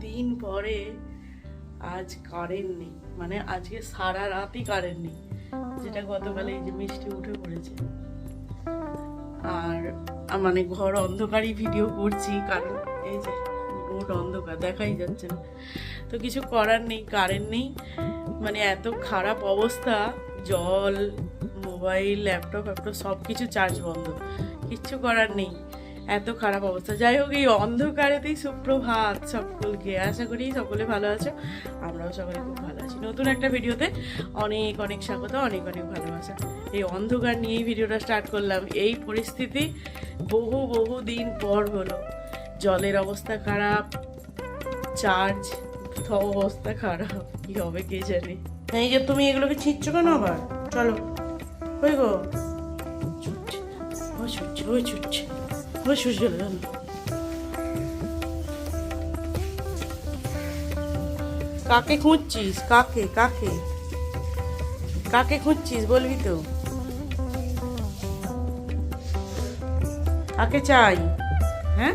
দিন পরে আজ কারেন্ট নেই মানে আজকে সারা রাতই কারেন্ট নেই যেটা গতকালে এই যে মিষ্টি উঠে পড়েছে। আর মানে ঘর অন্ধকারই ভিডিও করছি, কারণ এই যে রোড অন্ধকার, দেখাই যাচ্ছে না। তো কিছু করার নেই, কারেন্ট নেই। মানে এত খারাপ অবস্থা, জল মোবাইল ল্যাপটপ ফ্যাপটপ সব কিছু চার্জ বন্ধ। কিচ্ছু করার নেই। এত খারাপ অবস্থা। যাই হোক, এই অন্ধকারেতেই সুপ্রভাত সকলকে। আশা করি সকলে ভালো আছো। আমরাও সকলে খুব ভালো আছি। নতুন একটা ভিডিওতে অনেক অনেক স্বাগত, অনেক অনেক ভালোবাসা। এই অন্ধকার নিয়েই ভিডিওটা স্টার্ট করলাম। এই পরিস্থিতি বহু বহু দিন পর হলো। জলের অবস্থা খারাপ, চার্জ অবস্থা খারাপ। কি হবে কে জানে? এই যে তুমি এগুলোকে ছিঁচ্ছ কেন আবার? চলো। ওই গো। ছুটছে ও ছুটছে ওই ছুটছে। ওই ছুটছে চলে কাকে খুঁজছিস? কাকে? কাকে? কাকে খুঁজছিস বলবি তো? কাকে চাই? হ্যাঁ?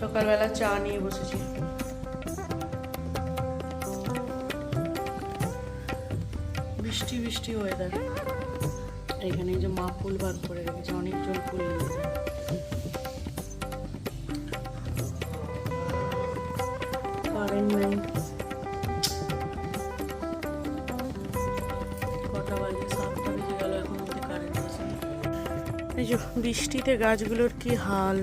সকালবেলা চা নিয়ে বসেছি। বৃষ্টি বৃষ্টি ওয়েদার এখানে যে মা ফুল বাদ করে রেখেছে, অনেকজন ফুল এই যে বৃষ্টিতে গাছগুলোর কি হাল?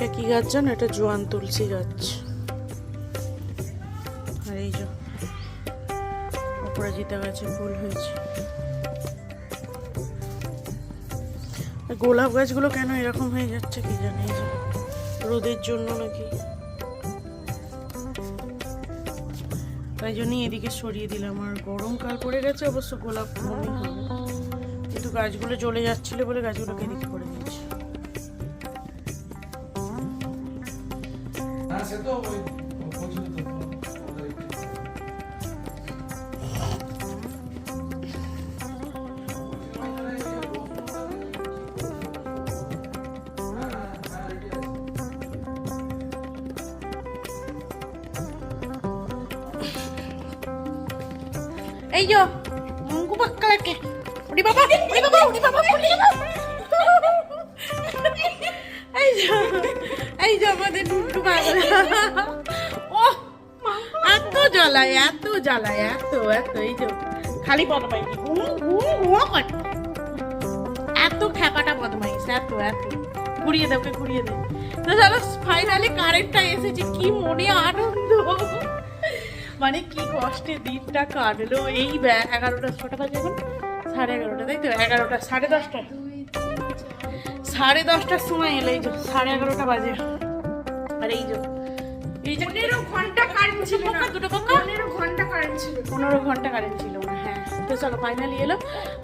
এটা কি গাছ জানো? এটা জোয়ান তুলসী গাছ। আর এই যে অপরাজিতা গাছে ফুল হয়েছে। গোলাপ গাছগুলো কেন এরকম হয়ে যাচ্ছে কি জানি? রোদের জন্য নাকি। তাই জন্যই এদিকে সরিয়ে দিলাম। আর গরমকাল পড়ে গেছে, অবশ্য গোলাপ কিন্তু গাছগুলো জ্বলে যাচ্ছিল বলে গাছগুলোকে এদিকে করে দিয়েছি হ্যাঁ সে তো ওই পছন্দ তো ওদের একটু। এই যো মঙ্গু বাক্কালাকে আমাদের টুটু পাগলা ও এত জ্বালায় এত জ্বালায়, এত এত, এই যো খালি বদমাই ঘু ঘু ঘু করে এত খ্যাপাটা বদমাইশ, এত এত। ঘুরিয়ে দে ওকে ঘুরিয়ে দে তো চলো ফাইনালি কারেন্টটা এসেছে, কি মনে আনন্দ। মানে কি কষ্টে দিনটা কাটলো। এই এগারোটা, ছটা বাজে এখন? সাড়ে এগারোটা, তাই তো? এগারোটা, সাড়ে দশটা সাড়ে দশটার সময় এলো, এই সাড়ে এগারোটা বাজে। আর এই যে পনেরো ঘণ্টা কারেন্ট ছিল না। দুটো পক্কা পনেরো ঘণ্টা কারেন্ট ছিল। পনেরো ঘণ্টা কারেন্ট ছিল। না হ্যাঁ তো চলো ফাইনালি এলো।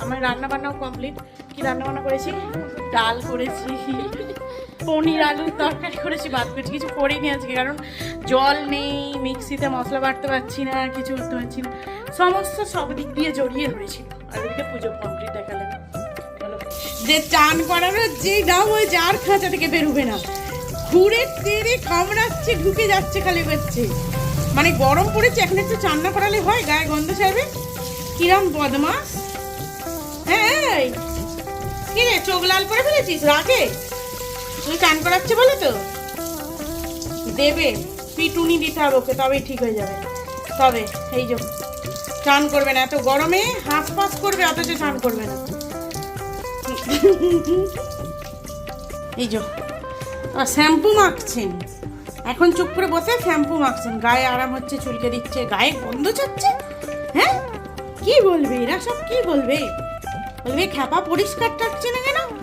আমার রান্না বান্নাও কমপ্লিট কি রান্না বান্না করেছি? ডাল করেছি পনির আলুর তরকারি করেছি বাদ করেছি কিছু করিনি আজকে কারণ জল নেই মিক্সিতে মশলা বাটতে পারছি না কিছু করতে পারছি না। সমস্ত সব দিক দিয়ে জড়িয়ে ধরেছিল আর ওদিকে পুজো কমপ্লিট দেখালেন যে চান করানোর যেই দাম ওই যার খাঁচা থেকে বেরোবে না। ঘুরে তেরে কামড়াচ্ছে, ঢুকে যাচ্ছে খালি বেরছে মানে গরম পড়েছে, এখন একটু চান না করালে হয়, গায়ে গন্ধ ছাড়বে? কিরম বদমাস? হ্যাঁ কি রে, চোখ লাল করে ফেলেছিস? রাগে? তুই চান করাচ্ছে বলে তো? দেবে, পিটুনি দিতে হবে ওকে, তবেই ঠিক হয়ে যাবে। তবে, এই যে, চান করবে না, এত গরমে হাঁস ফাঁস করবে, অথচ চান করবে না। এই যে শ্যাম্পু মাখছেন। এখন চুপ করে বসে শ্যাম্পু মাখছেন। গায়ে আরাম হচ্ছে, চুলকে দিচ্ছে, গায়ে গন্ধ ছাড়ছে। হ্যাঁ? কি বলবে এরা? সব কি বলবে? বলবে খ্যাপা পরিষ্কার থাকছে না কেন?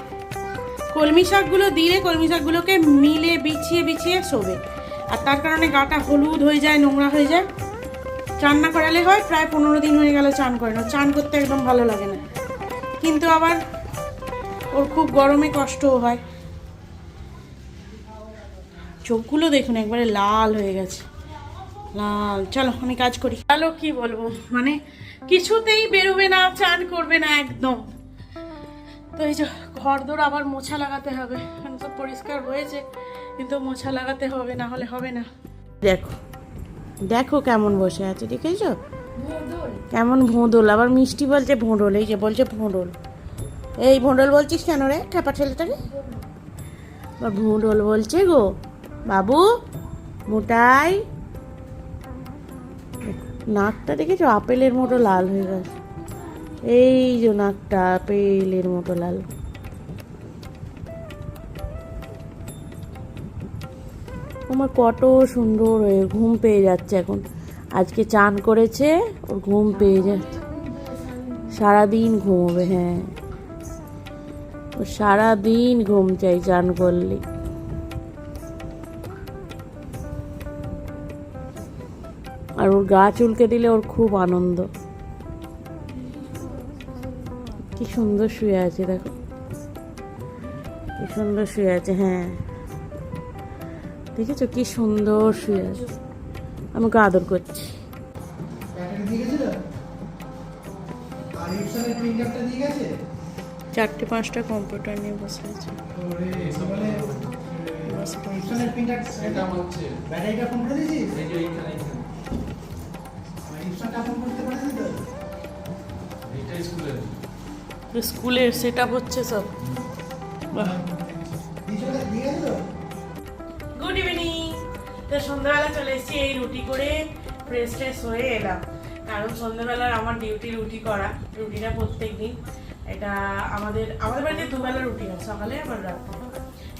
কলমি শাকগুলো দিলে কলমি শাকগুলোকে মিলে বিছিয়ে বিছিয়ে শোবে। আর তার কারণে গাটা হলুদ হয়ে যায়, নোংরা হয়ে যায়। চান না করালে হয়, প্রায় পনেরো দিন হয়ে গেল চান করে না। চান করতে একদম ভালো লাগে না। কিন্তু আবার ওর খুব গরমে কষ্টও হয়। চোখগুলো দেখুন, একবারে লাল হয়ে গেছে। লাল। চলো, আমি কাজ করি। চলো, কি বলব? মানে কিছুতেই বেরোবে না, চান করবে না একদম। তো এই যে ঘর দোর আবার মোছা লাগাতে হবে। এখন তো পরিষ্কার হয়েছে, কিন্তু মোছা লাগাতে হবে, না হলে হবে না। দেখো দেখো কেমন বসে আছে, দেখেছ? কেমন ভোঁদল। আবার মিষ্টি বলছে ভোঁডল এই যে বলছে ভোঁডল এই ভোঁডল বলছিস কেন রে? খ্যাপা ছেলেটাকে ভোঁডল বলছে গো বাবু, মোটাই। নাকটা দেখেছ? আপেলের মতো লাল হয়ে গেছে। এই যে নাকটা, আপেলের মতো লাল। আমার কত সুন্দর হয়ে ঘুম পেয়ে যাচ্ছে এখন। আজকে চান করেছে, ওর ঘুম পেয়ে যাচ্ছে সারাদিন ঘুমোবে হ্যাঁ। ও সারাদিন ঘুম চাই চান করলে। আর ওর গা চুলকে দিলে ওর খুব আনন্দ। কি সুন্দর শুয়ে আছে দেখো। কি সুন্দর শুয়ে আছে হ্যাঁ। দেখেছ? কি সুন্দর শুয়ে আছে। আমি আমাকে আদর করছি। চারটে পাঁচটা কম্পিউটার নিয়ে বসে আছে। প্রিন্টার এটা হচ্ছে। ব্যাটারিটা ফোন করে দিয়েছিস? এই যে এইখানে স্কুলের সেট আপ হচ্ছে সব। গুড ইভিনিং তো সন্ধ্যাবেলা চলে এসেছি এই রুটি করে ফ্রেশ ট্রেশ হয়ে এলাম। কারণ সন্ধ্যাবেলার আমার ডিউটি রুটি করা, রুটিটা প্রত্যেক দিন এটা আমাদের আমাদের বাড়িতে দুবেলা রুটি হয়, সকালে আবার রাত্রে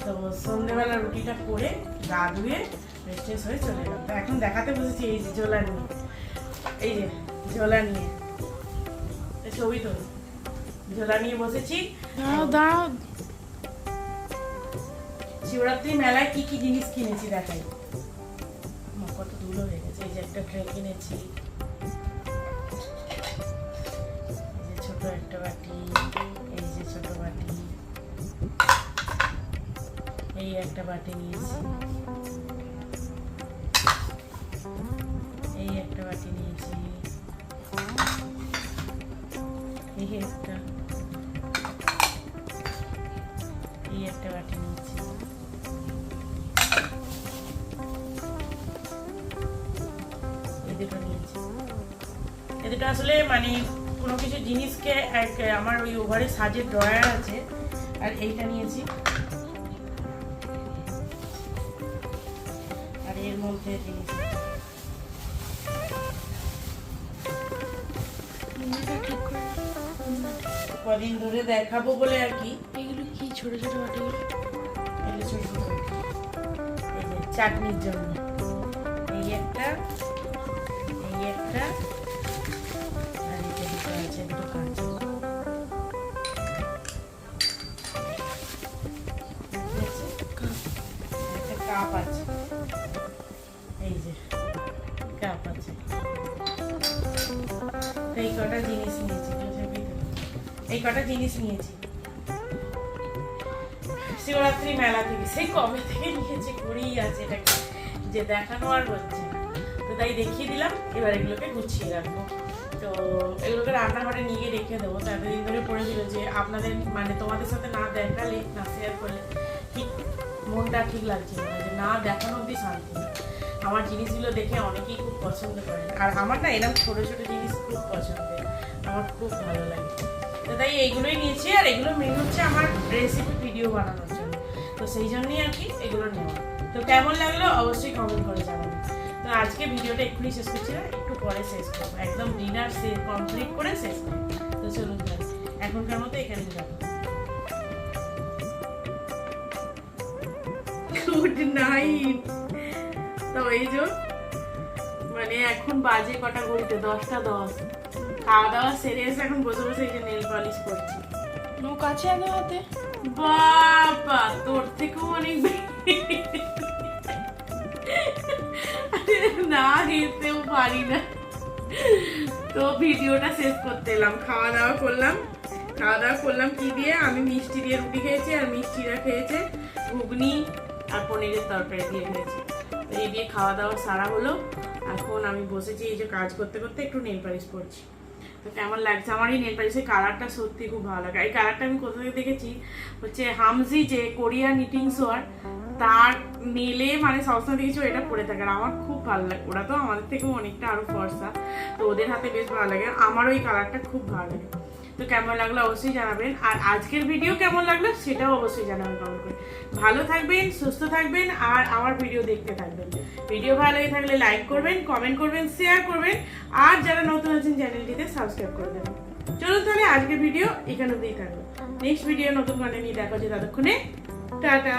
তো সন্ধ্যেবেলা রুটিটা করে গা ধুয়ে ফ্রেশ ট্রেশ হয়ে চলে এলাম। তো এখন দেখাতে বসেছি এই যে ঝোলা নিয়ে। এই যে, ঝোলা নিয়ে। ছবি তো ঝোলা নিয়ে বসেছি। দাঁড়াও দাঁড়াও শিবরাত্রি মেলায় কি কি জিনিস কিনেছি দেখাই। কত ধুলো হয়ে গেছে এই যে একটা ট্রে কিনেছি। ছোট একটা বাটি এই যে ছোট বাটি। এই একটা বাটি নিয়েছি। একটা বাটি নিয়েছি এই দুটো নিয়েছি। এই দুটো আসলে মানে কোনো কিছু জিনিসকে এক আমার ওই ওভারে সাজের ড্রয়ার আছে আর এইটা নিয়েছি। আর এর মধ্যে জিনিস। কদিন ধরে দেখাবো বলে আর কি। ছোট ছোট বাটিগুলো চাটনির জন্য। এই একটা এই একটা, আর দুটো আছে, দুটো কাঁচ। কাপ আছে। এই যে, কাপ আছে। এই কটা জিনিস নিয়েছি এই কটা জিনিস নিয়েছি। শিবরাত্রি মেলা থেকে, সেই কবে থেকে নিয়েছি করেই আছে এটাকে যে দেখানো আর হচ্ছে তো তাই দেখিয়ে দিলাম, এবার এগুলোকে গুছিয়ে রাখব। তো এগুলোকে রান্নাঘরে নিয়ে রেখে দেবো। তো এতদিন ধরে পড়েছিল যে আপনাদের মানে তোমাদের সাথে না দেখালে না শেয়ার করলে ঠিক মনটা ঠিক লাগছিল না। যে না, দেখানো অব্দি শান্তি আমার জিনিসগুলো দেখে অনেকেই খুব পছন্দ করে। আর আমার না এরকম ছোট ছোট জিনিস খুব পছন্দের। আমার খুব ভালো লাগে। তো তাই এইগুলোই নিয়েছি, আর এগুলো মেন হচ্ছে আমার রেসিপি ভিডিও জন্য তো সেই জন্যই আর কি এগুলো নেওয়া তো কেমন লাগল অবশ্যই কমেন্ট করে জানাবেন তো আজকে ভিডিওটা এক্ষুনি শেষ করছি না, একটু পরে শেষ করব। একদম ডিনার সে কমপ্লিট করে শেষ করব। তো চলুন এখনকার মতো এখানে যাব গুড নাইট তো এই মানে এখন বাজে কটা ঘড়িতে? দশটা দশ। খাওয়া দাওয়া সেরে এসে এখন বসে বসে এই যে নেল পলিশ করছি। নৌক আছে হাতে? বাবা, তোর থেকেও অনেক না হেসেও পারি না। তো ভিডিওটা শেষ করতে এলাম, খাওয়া দাওয়া করলাম। খাওয়া দাওয়া করলাম কি দিয়ে? আমি মিষ্টি দিয়ে রুটি খেয়েছি, আর মিষ্টিরা খেয়েছে, ঘুগনি আর পনিরের তরকারি দিয়ে খেয়েছি। তো এই দিয়ে খাওয়া দাওয়া সারা হলো। এখন আমি বসেছি এই যে কাজ করতে করতে একটু নেল পালিশ করছি কেমন লাগছে? আমার এই নেল পালিশের কালারটা সত্যি খুব ভালো লাগে। এই কালারটা আমি কোথা থেকে দেখেছি? হচ্ছে হামজি যে কোরিয়া নিটিং সোয়ার তার মেলে মানে সবসময় দেখেছি এটা পরে থাকে। আমার খুব ভালো লাগে। ওরা তো আমাদের থেকেও অনেকটা আরও ফর্সা। তো ওদের হাতে বেশ ভালো লাগে। আমারও এই কালারটা খুব ভালো লাগে। তো কেমন লাগল অবশ্যই জানাবেন। আর আজকের ভিডিও কেমন লাগল সেটাও অবশ্যই জানাবেন কমেন্ট করে। ভালো থাকবেন, সুস্থ থাকবেন, আর আমার ভিডিও দেখতে থাকবেন। ভিডিও ভালো লেগে থাকলে লাইক করবেন কমেন্ট করবেন শেয়ার করবেন, আর যারা নতুন আছেন চ্যানেলটিতে সাবস্ক্রাইব করে দেবেন। চলুন তাহলে আজকের ভিডিও এখানে অবধিই থাকল। নেক্সট ভিডিও নতুন কন্টেন্ট নিয়ে দেখা হচ্ছে ততক্ষণে। টাটা!